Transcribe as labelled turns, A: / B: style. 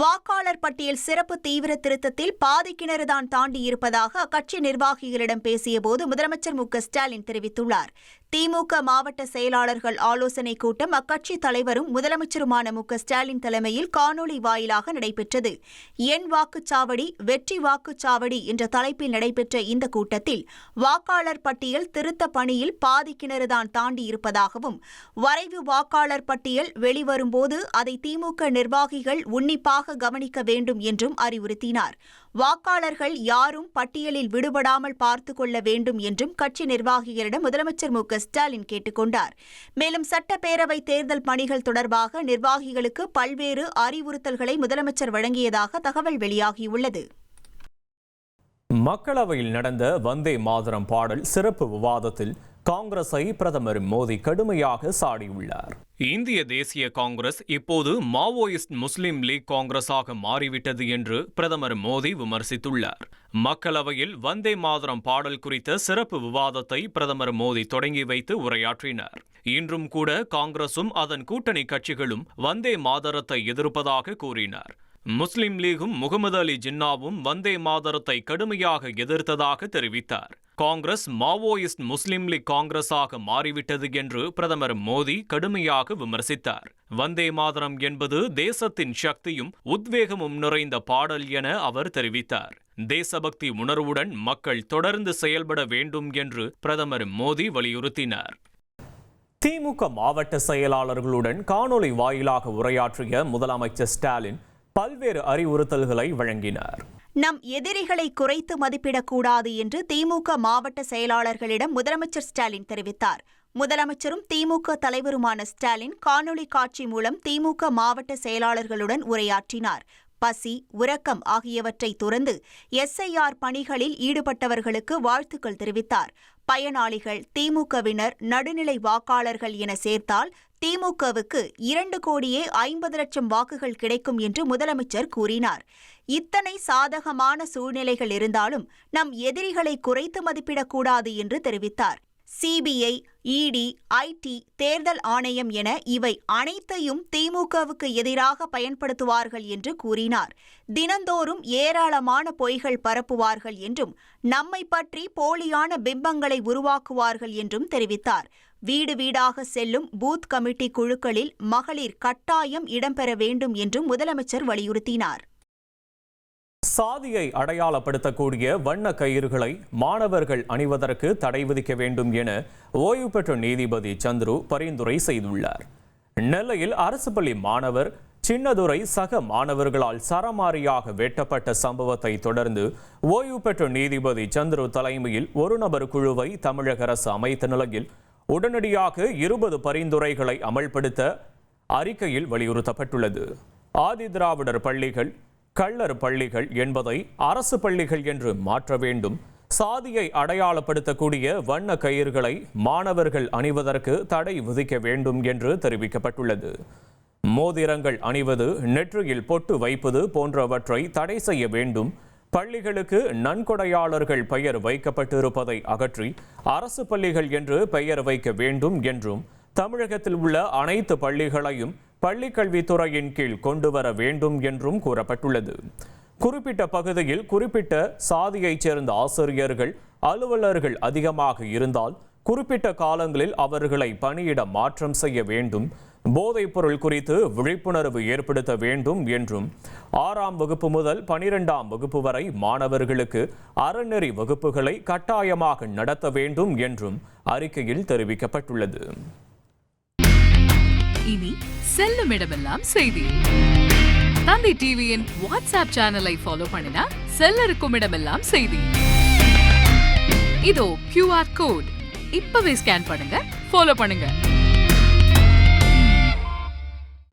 A: வாக்காளர் பட்டியல் சிறப்பு தீவிர திருத்தத்தில் பாதி கிணறுதான் தாண்டி இருப்பதாக அக்கட்சி நிர்வாகிகளிடம் பேசியபோது முதலமைச்சர் மு க ஸ்டாலின் தெரிவித்துள்ளார். திமுக மாவட்ட செயலாளர்கள் ஆலோசனைக் கூட்டம் அக்கட்சி தலைவரும் முதலமைச்சருமான மு க ஸ்டாலின் தலைமையில் காணொலி வாயிலாக நடைபெற்றது. என் வாக்குச்சாவடி வெற்றி வாக்குச்சாவடி என்ற தலைப்பில் நடைபெற்ற இந்த கூட்டத்தில் வாக்காளர் பட்டியல் திருத்த பணியில் பாதி கிணறுதான் தாண்டி இருப்பதாகவும் வரைவு வாக்காளர் பட்டியல் வெளிவரும்போது அதை திமுக நிர்வாகிகள் உன்னிப்பாக கவனிக்க வேண்டும் என்றும் அறிவுறுத்தினார். வாக்காளர்கள் யாரும் பட்டியலில் விடுபடாமல் பார்த்துக் கொள்ள வேண்டும் என்றும் கட்சி நிர்வாகிகளிடம் முதலமைச்சர் மு. க. ஸ்டாலின் கேட்டுக் கொண்டார். மேலும் சட்டப்பேரவை தேர்தல் பணிகள் தொடர்பாக நிர்வாகிகளுக்கு பல்வேறு அறிவுறுத்தல்களை முதலமைச்சர் வழங்கியதாக தகவல் வெளியாகியுள்ளது.
B: மக்களவையில் நடந்த வந்தே மாதரம் பாடல் சிறப்பு விவாதத்தில் காங்கிரஸை பிரதமர் மோடி கடுமையாக சாடியுள்ளார்.
C: இந்திய தேசிய காங்கிரஸ் இப்போது மாவோயிஸ்ட் முஸ்லிம் லீக் காங்கிரஸாக மாறிவிட்டது என்று பிரதமர் மோடி விமர்சித்துள்ளார். மக்களவையில் வந்தே மாதரம் பாடல் குறித்த சிறப்பு விவாதத்தை பிரதமர் மோடி தொடங்கி வைத்து உரையாற்றினார். இன்றும் கூட காங்கிரசும் அதன் கூட்டணி கட்சிகளும் வந்தே மாதரத்தை எதிர்ப்பதாக கூறினார். முஸ்லிம் லீகும் முகமது அலி ஜின்னாவும் வந்தே மாதரத்தை கடுமையாக எதிர்த்ததாக தெரிவித்தார். காங்கிரஸ் மாவோயிஸ்ட் முஸ்லிம் லீக் காங்கிரஸாக மாறிவிட்டது என்று பிரதமர் மோடி கடுமையாக விமர்சித்தார். வந்தே மாதரம் என்பது தேசத்தின் சக்தியும் உத்வேகமும் நிறைந்த பாடல் என அவர் தெரிவித்தார். தேசபக்தி உணர்வுடன் மக்கள் தொடர்ந்து செயல்பட வேண்டும் என்று பிரதமர் மோடி வலியுறுத்தினார்.
B: திமுக மாவட்ட செயலாளர்களுடன் காணொலி வாயிலாக உரையாற்றிய முதலமைச்சர் ஸ்டாலின் பல்வேறு அறிவுறுத்தல்களை வழங்கினார்.
A: நம் எதிரிகளை குறைத்து மதிப்பிடக்கூடாது என்று திமுக மாவட்ட செயலாளர்களிடம் முதலமைச்சர் ஸ்டாலின் தெரிவித்தார். முதலமைச்சரும் திமுக தலைவருமான ஸ்டாலின் காணொலி காட்சி மூலம் திமுக மாவட்ட செயலாளர்களுடன் உரையாற்றினார். பசி உறக்கம் ஆகியவற்றை துறந்து எஸ்ஐஆர் பணிகளில் ஈடுபட்டவர்களுக்கு வாழ்த்துக்கள் தெரிவித்தார். பயனாளிகள் திமுகவினர் நடுநிலை வாக்காளர்கள் என சேர்த்தால் திமுகவுக்கு இரண்டு கோடியே ஐம்பது லட்சம் வாக்குகள் கிடைக்கும் என்று முதலமைச்சர் கூறினார். இத்தனை சாதகமான சூழ்நிலைகள் இருந்தாலும் நம் எதிரிகளை குறைத்து மதிப்பிடக்கூடாது என்று தெரிவித்தார். சிபிஐ இடி ஐடி தேர்தல் ஆணையம் என இவை அனைத்தையும் திமுகவுக்கு எதிராக பயன்படுத்துவார்கள் என்று கூறினார். தினந்தோறும் ஏராளமான பொய்கள் பரப்புவார்கள் என்றும் நம்மை பற்றி போலியான பிம்பங்களை உருவாக்குவார்கள் என்றும் தெரிவித்தார். வீடு வீடாக செல்லும் பூத் கமிட்டி குழுக்களில் மகளிர் கட்டாயம் இடம்பெற வேண்டும் என்றும் முதலமைச்சர் வலியுறுத்தினார்.
B: சாதியை அடையாளப்படுத்தக்கூடிய வண்ண கயிறுகளை மாணவர்கள் அணிவதற்கு தடை விதிக்க வேண்டும் என ஓய்வு பெற்ற நீதிபதி சந்துரு பரிந்துரை செய்துள்ளார். நெல்லையில் அரசு பள்ளி மாணவர் சின்னதுரை சக மாணவர்களால் சரமாரியாக வெட்டப்பட்ட சம்பவத்தை தொடர்ந்து ஓய்வு பெற்ற நீதிபதி சந்துரு தலைமையில் ஒரு நபர் குழுவை தமிழக அரசு அமைத்த நிலையில் உடனடியாக இருபது பரிந்துரைகளை அமல்படுத்த அறிக்கையில் வலியுறுத்தப்பட்டுள்ளது. ஆதி திராவிடர் பள்ளிகள் கள்ளர் பள்ளிகள் என்பதை அரசு பள்ளிகள் என்று மாற்ற வேண்டும். சாதியை அடையாளப்படுத்தக்கூடிய வண்ண கயிறுகளை மாணவர்கள் அணிவதற்கு தடை விதிக்க வேண்டும் என்று தெரிவிக்கப்பட்டுள்ளது. மோதிரங்கள் அணிவது நெற்றியில் பொட்டு வைப்பது போன்றவற்றை தடை செய்ய வேண்டும். பள்ளிகளுக்கு நன்கொடையாளர்கள் பெயர் வைக்கப்பட்டிருப்பதை அகற்றி அரசு பள்ளிகள் என்று பெயர் வைக்க வேண்டும் என்றும் தமிழகத்தில் உள்ள அனைத்து பள்ளிகளையும் பள்ளிக்கல்வித்துறையின் கீழ் கொண்டு வர வேண்டும் என்றும் கூறப்பட்டுள்ளது. குறிப்பிட்ட பகுதியில் குறிப்பிட்ட சாதியைச் சேர்ந்த ஆசிரியர்கள் அலுவலர்கள் அதிகமாக இருந்தால் குறிப்பிட்ட காலங்களில் அவர்களை பணியிட மாற்றம் செய்ய வேண்டும். போதைப் பொருள் குறித்து விழிப்புணர்வு ஏற்படுத்த வேண்டும் என்றும் ஆறாம் வகுப்பு முதல் பனிரெண்டாம் வகுப்பு வரை மாணவர்களுக்கு அறநெறி வகுப்புகளை கட்டாயமாக நடத்த வேண்டும் என்றும் அறிக்கையில் தெரிவிக்கப்பட்டுள்ளது.
D: இனி செல்லும் இடமெல்லாம் செய்தி. தந்தி டிவியின் வாட்ஸ்அப் சேனலை ஃபாலோ பண்ணினா செல்ல இருக்கும் இடமெல்லாம் செய்தி. இதோ கியூஆர் கோட் இப்பவே ஸ்கேன் பண்ணுங்க ஃபாலோ பண்ணுங்க.